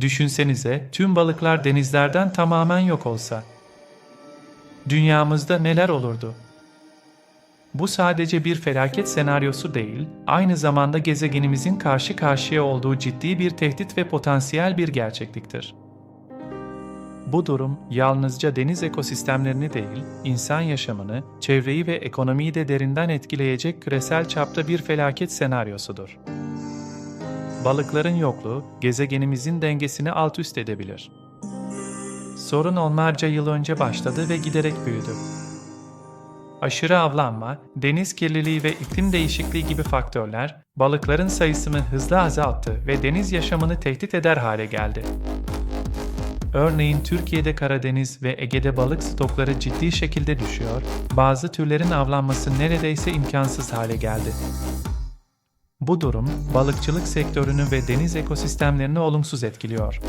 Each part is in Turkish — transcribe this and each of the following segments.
Düşünsenize tüm balıklar denizlerden tamamen yok olsa. Dünyamızda neler olurdu? Bu sadece bir felaket senaryosu değil, aynı zamanda gezegenimizin karşı karşıya olduğu ciddi bir tehdit ve potansiyel bir gerçekliktir. Bu durum yalnızca deniz ekosistemlerini değil, insan yaşamını, çevreyi ve ekonomiyi de derinden etkileyecek küresel çapta bir felaket senaryosudur. Balıkların yokluğu gezegenimizin dengesini alt üst edebilir. Sorun onlarca yıl önce başladı ve giderek büyüdü. Aşırı avlanma, deniz kirliliği ve iklim değişikliği gibi faktörler balıkların sayısını hızla azalttı ve deniz yaşamını tehdit eder hale geldi. Örneğin Türkiye'de Karadeniz ve Ege'de balık stokları ciddi şekilde düşüyor, bazı türlerin avlanması neredeyse imkansız hale geldi. Bu durum balıkçılık sektörünü ve deniz ekosistemlerini olumsuz etkiliyor.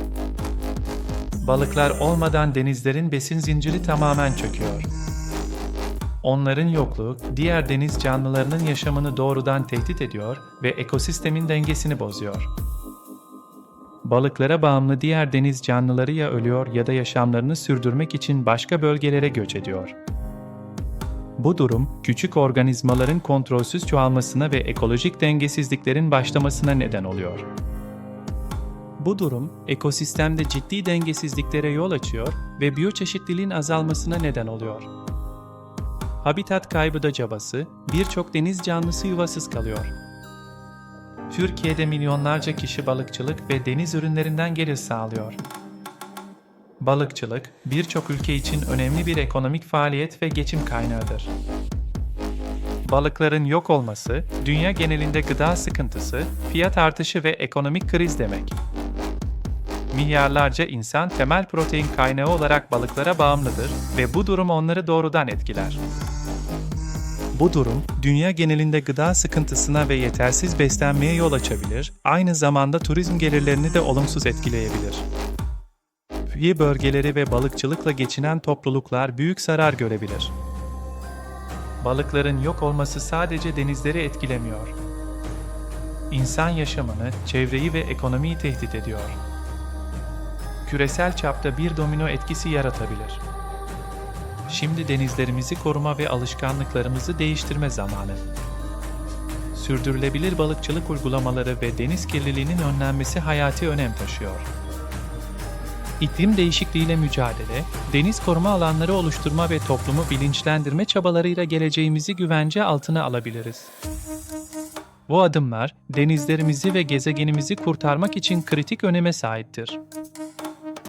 Balıklar olmadan denizlerin besin zinciri tamamen çöküyor. Onların yokluğu diğer deniz canlılarının yaşamını doğrudan tehdit ediyor ve ekosistemin dengesini bozuyor. Balıklara bağımlı diğer deniz canlıları ya ölüyor ya da yaşamlarını sürdürmek için başka bölgelere göç ediyor. Bu durum, küçük organizmaların kontrolsüz çoğalmasına ve ekolojik dengesizliklerin başlamasına neden oluyor. Bu durum, ekosistemde ciddi dengesizliklere yol açıyor ve biyoçeşitliliğin azalmasına neden oluyor. Habitat kaybı da cabası, birçok deniz canlısı yuvasız kalıyor. Türkiye'de milyonlarca kişi balıkçılık ve deniz ürünlerinden gelir sağlıyor. Balıkçılık, birçok ülke için önemli bir ekonomik faaliyet ve geçim kaynağıdır. Balıkların yok olması, dünya genelinde gıda sıkıntısı, fiyat artışı ve ekonomik kriz demek. Milyarlarca insan temel protein kaynağı olarak balıklara bağımlıdır ve bu durum onları doğrudan etkiler. Bu durum, dünya genelinde gıda sıkıntısına ve yetersiz beslenmeye yol açabilir, aynı zamanda turizm gelirlerini de olumsuz etkileyebilir. Kıyı bölgeleri ve balıkçılıkla geçinen topluluklar büyük zarar görebilir. Balıkların yok olması sadece denizleri etkilemiyor. İnsan yaşamını, çevreyi ve ekonomiyi tehdit ediyor. Küresel çapta bir domino etkisi yaratabilir. Şimdi denizlerimizi koruma ve alışkanlıklarımızı değiştirme zamanı. Sürdürülebilir balıkçılık uygulamaları ve deniz kirliliğinin önlenmesi hayati önem taşıyor. İklim değişikliğiyle mücadele, deniz koruma alanları oluşturma ve toplumu bilinçlendirme çabalarıyla geleceğimizi güvence altına alabiliriz. Bu adımlar denizlerimizi ve gezegenimizi kurtarmak için kritik öneme sahiptir.